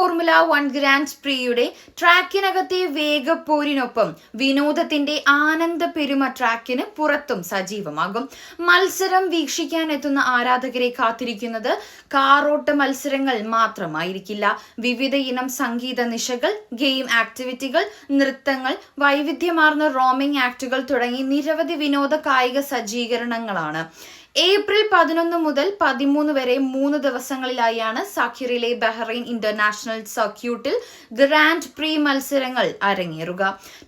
Formula One Grand പ്രീയുടെ ട്രാക്കിനകത്തെ വേഗപ്പോരിനൊപ്പം വിനോദത്തിന്റെ ആനന്ദ പെരുമ ട്രാക്കിന് പുറത്തും സജീവമാകും. മത്സരം വീക്ഷിക്കാൻ എത്തുന്ന ആരാധകരെ കാത്തിരിക്കുന്നത് കാറോട്ട മത്സരങ്ങൾ മാത്രമായിരിക്കില്ല. വിവിധ ഇനം സംഗീത നിശകൾ ഗെയിം ആക്ടിവിറ്റികൾ നൃത്തങ്ങൾ വൈവിധ്യമാർന്ന റോമിംഗ് ആക്ടുകൾ തുടങ്ങി നിരവധി വിനോദ കായിക സജ്ജീകരണങ്ങളാണ്. ഏപ്രിൽ പതിനൊന്ന് മുതൽ പതിമൂന്ന് വരെ മൂന്ന് ദിവസങ്ങളിലായാണ് സാഖിറിലെ ബഹ്റൈൻ ഇന്റർനാഷണൽ സർക്യൂട്ടിൽ ഗ്രാൻഡ് പ്രീ മത്സരങ്ങൾ അരങ്ങേറുക.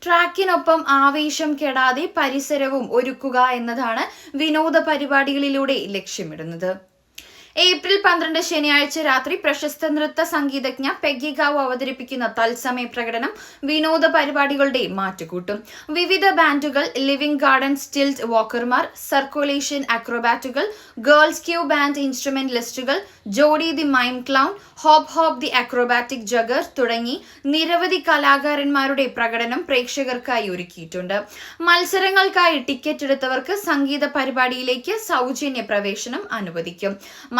ട്രാക്കിനൊപ്പം ആവേശം കെടാതെ പരിസരവും ഒരുക്കുക എന്നതാണ് വിനോദ പരിപാടികളിലൂടെ ലക്ഷ്യമിടുന്നത്. ഏപ്രിൽ പന്ത്രണ്ട് ശനിയാഴ്ച രാത്രി പ്രശസ്ത നൃത്ത സംഗീതജ്ഞ പെഗ്ഗി ഗാവ് അവതരിപ്പിക്കുന്ന തത്സമയ പ്രകടനം വിനോദ പരിപാടികളുടെ മാറ്റുകൂട്ടും. വിവിധ ബാൻഡുകൾ ലിവിംഗ് ഗാർഡൻ സ്റ്റിൽസ് വാക്കർമാർ സർക്കുലേഷൻ അക്രോബാറ്റുകൾ ഗേൾസ് ക്യൂ ബാൻഡ് ഇൻസ്ട്രുമെന്റ് ലിസ്റ്റുകൾ Jodie the mime clown hop hop the acrobatic juggler തുടങ്ങി നിരവധി കലാകാരന്മാരുടെ പ്രകടനം പ്രേക്ഷകർക്കായി ഒരുക്കിയിട്ടുണ്ട്. മത്സരങ്ങൾക്കായി ടിക്കറ്റ് എടുത്തവർക്ക് സംഗീത പരിപാടിയിലേക്ക് സൗജന്യ പ്രവേശനം അനുവദിക്കും.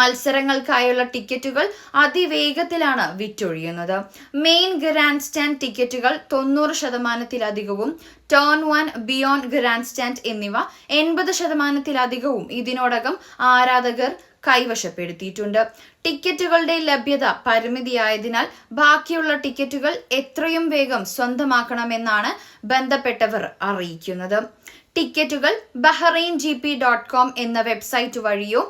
മത്സരങ്ങൾക്കായുള്ള ടിക്കറ്റുകൾ അതിവേഗത്തിലാണ് വിറ്റൊഴിയുന്നത്. മെയിൻ ഗ്രാൻഡ് സ്റ്റാൻഡ് ടിക്കറ്റുകൾ തൊണ്ണൂറ് ശതമാനത്തിലധികവും turn one beyond grand stand എന്നിവ എൺപത് ശതമാനത്തിലധികവും ഇതിനോടകം ആരാധകർ കൈവശപ്പെടുത്തിയിട്ടുണ്ട്. ടിക്കറ്റുകളുടെ ലഭ്യത പരിമിതിയായതിനാൽ ബാക്കിയുള്ള ടിക്കറ്റുകൾ എത്രയും വേഗം സ്വന്തമാക്കണമെന്നാണ് ബന്ധപ്പെട്ടവർ അറിയിക്കുന്നത്. ടിക്കറ്റുകൾ Bahrain G P dot com എന്ന വെബ്സൈറ്റ് വഴിയോ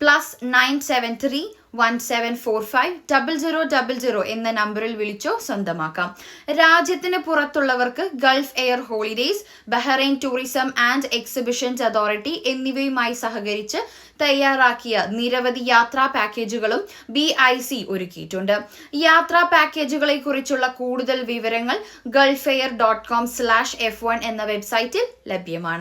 plus nine seven three one seven four five double zero double zero എന്ന നമ്പറിൽ വിളിച്ചോ സ്വന്തമാക്കാം. രാജ്യത്തിന് പുറത്തുള്ളവർക്ക് Gulf Air Holidays Bahrain Tourism and Exhibitions Authority എന്നിവയുമായി സഹകരിച്ച് തയ്യാറാക്കിയ നിരവധി യാത്രാ പാക്കേജുകളും ബി ഐ സി ഒരുക്കിയിട്ടുണ്ട്. യാത്രാ പാക്കേജുകളെ കുറിച്ചുള്ള കൂടുതൽ വിവരങ്ങൾ Gulf Air dot com slash F one എന്ന വെബ്സൈറ്റിൽ ലഭ്യമാണ്.